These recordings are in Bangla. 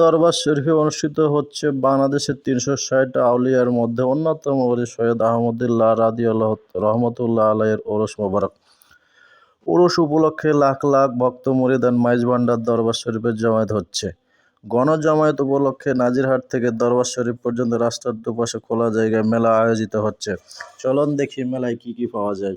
দরবার শরীফে অনুষ্ঠিত হচ্ছে বাংলাদেশের তিনশো ষাট আউলিয়ার মধ্যে অন্যতম সৈয়দ আহমদুল্লাহ রাদি আল্লাহ রহমতুল্লাহ আলাইয়ের ওরস মোবারক। ওরস উপলক্ষে লাখ লাখ ভক্ত মুরিদান মাইজবান্ডার দরবার শরীফের জমায়েত হচ্ছে। গণজমায়েত উপলক্ষে নাজিরহাট থেকে দরবার শরীফ পর্যন্ত রাস্তার দুপাশে খোলা জায়গায় মেলা আয়োজিত হচ্ছে। চলন দেখি মেলায় কি কি পাওয়া যায়।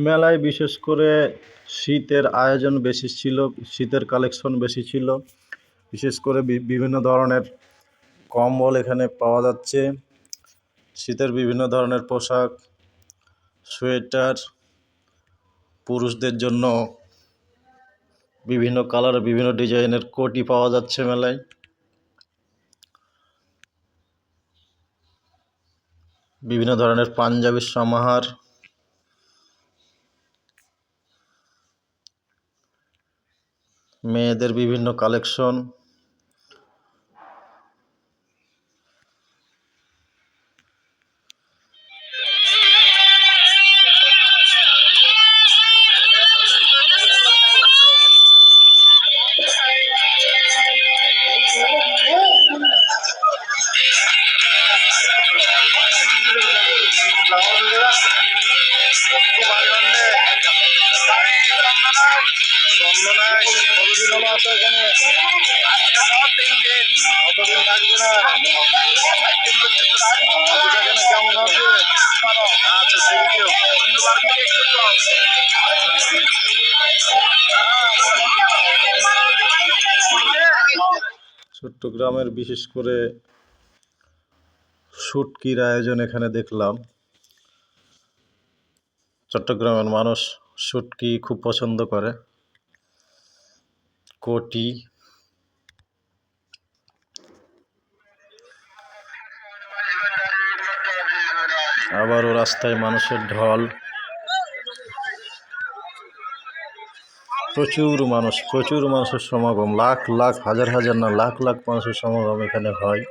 মেলায় বিশেষ করে শীতের আয়োজন বেশি ছিল, শীতের কালেকশন বেশি ছিল। বিশেষ করে বিভিন্ন ধরনের কম্বল এখানে পাওয়া যাচ্ছে। শীতের বিভিন্ন ধরনের পোশাক, সোয়েটার, পুরুষদের জন্য বিভিন্ন কালার বিভিন্ন ডিজাইনের কোটি পাওয়া যাচ্ছে মেলায়। বিভিন্ন ধরনের পাঞ্জাবির সমাহার মেয়েদের বিভিন্ন কালেকশন চট্টগ্রামের বিশেষ করে শুটকির আয়োজন এখানে দেখলাম। চট্টগ্রামের মানুষ শুটকি খুব পছন্দ করে। কোটি। আবারও রাস্তায় মানুষের ঢল। প্রচুর মানুষ, প্রচুর মানুষের সমাগম। লাখ লাখ, হাজার হাজার না, লাখ লাখ মানুষের সমাগম এখানে হয়।